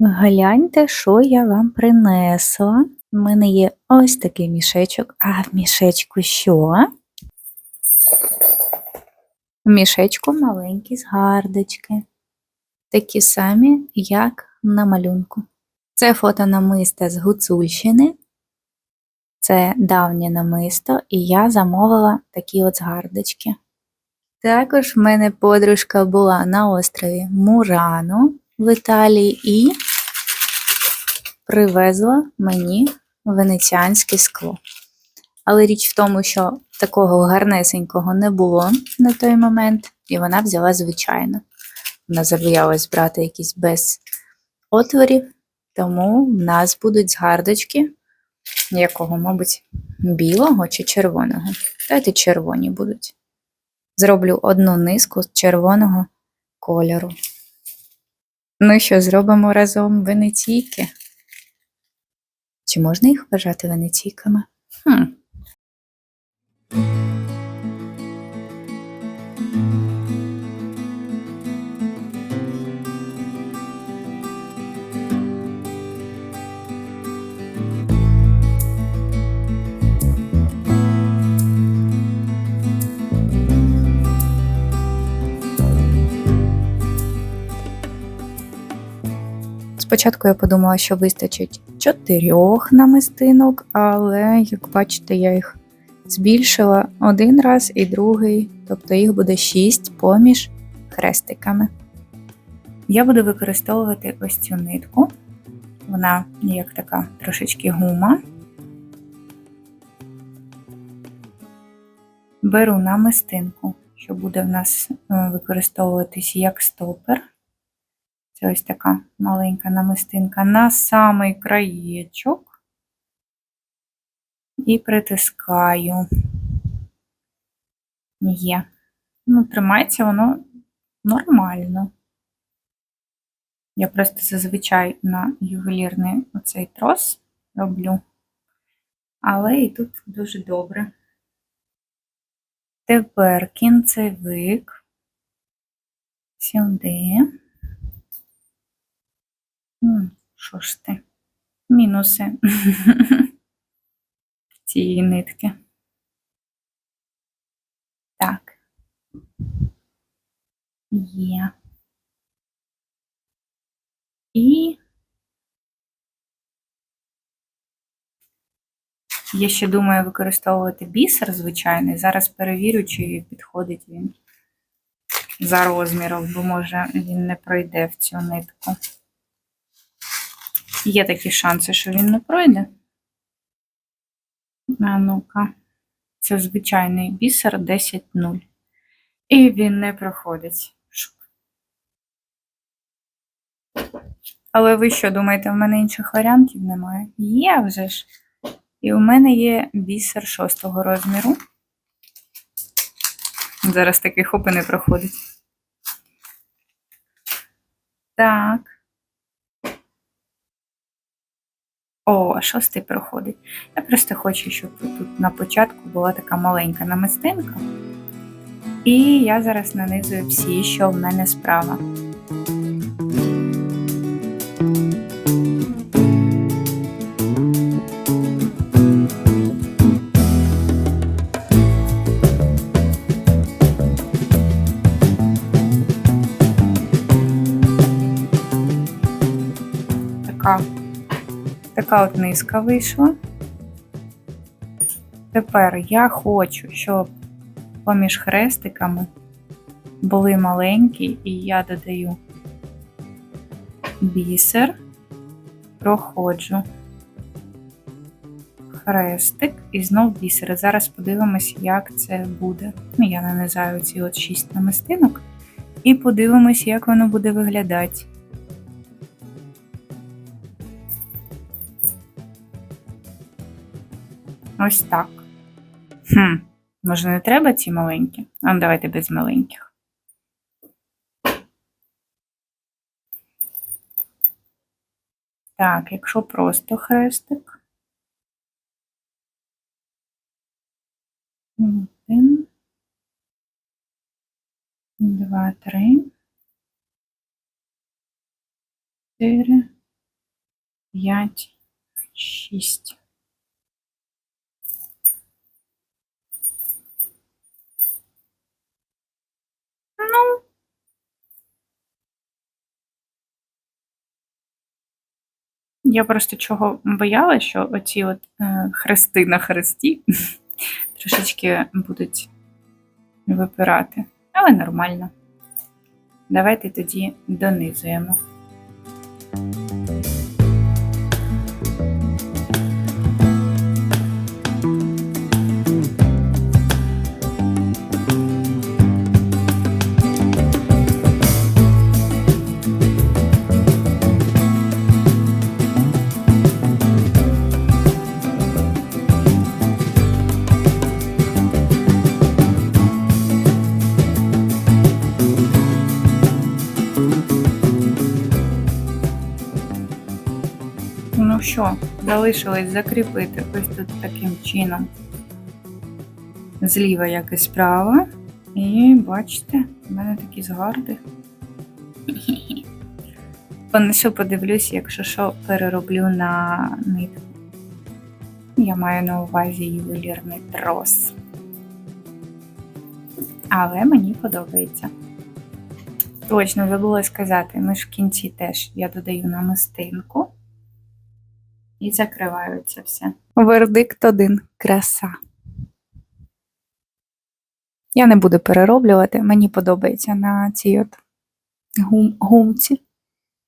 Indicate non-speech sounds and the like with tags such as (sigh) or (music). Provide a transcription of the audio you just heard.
Гляньте, що я вам принесла. У мене є ось такий мішечок. А в мішечку що? В мішечку маленькі згардочки. Такі самі, як на малюнку. Це фото намиста з Гуцульщини. Це давнє намисто, і я замовила такі от згардочки. Також в мене подружка була на острові Мурано в Італії і привезла мені венеціанське скло. Але річ в тому, що такого гарнесенького не було на той момент, і вона взяла звичайно. Вона забоялась брати якісь без отворів, тому в нас будуть згардочки якого, мабуть, білого чи червоного. Давайте червоні будуть. Зроблю одну низку з червоного кольору. Ну що, зробимо разом венеційки? Чи можна їх вважати венеційками? Хм. Спочатку я подумала, що вистачить чотирьох намистинок, але, як бачите, я їх збільшила один раз і другий, тобто їх буде шість поміж хрестиками. Я буду використовувати ось цю нитку. Вона як така трошечки гума. Беру намистинку, що буде в нас е, використовуватись як стопер. Це ось така маленька намистинка на самий краєчок і притискаю. Є. Ну, тримається воно нормально. Я просто зазвичай на ювелірний оцей трос роблю, але і тут дуже добре. Тепер кінцевик сюди. Що ж ти? Мінуси (laughs) цієї нитки. Так. Є. І я ще думаю використовувати бісер звичайний. Зараз перевірю, чи підходить він за розміром, бо може він не пройде в цю нитку. Є такі шанси, що він не пройде. А ну-ка, це звичайний бісер 10.0. І він не проходить. Але ви що, думаєте, в мене інших варіантів немає? Є вже ж. І у мене є бісер 6 розміру. Зараз такий хоп і не проходить. Так. О, шостий проходить. Я просто хочу, щоб тут на початку була така маленька намистинка. І я зараз нанизую всі, що в мене справа. Така Така от низка вийшла. Тепер я хочу, щоб поміж хрестиками були маленькі, і я додаю бісер, проходжу хрестик і знов бісер. Зараз подивимось, як це буде. Ну, я нанизаю ці от шість намистинок, і подивимось, як воно буде виглядати. Ось так. Хм, Може, не треба ці маленькі? А ну, давайте без маленьких. Так, якщо просто хрестик. Один, два, три, чотири, 5, 6. Я просто чого боялася, що оці от е, хрести на хресті (laughs) трошечки будуть випирати. Але нормально. Давайте тоді донизуємо. Що, залишилось закріпити ось тут таким чином. Зліва, як і справа. І бачите, в мене такі згарди. Понесу, подивлюсь, якщо що, перероблю на нитку. Я маю на увазі ювелірний трос. Але мені подобається. Точно забула сказати, ми ж в кінці теж я додаю намистинку і закриваються все. Вердикт один краса. Я не буду перероблювати, мені подобається на цій от гум- гумці.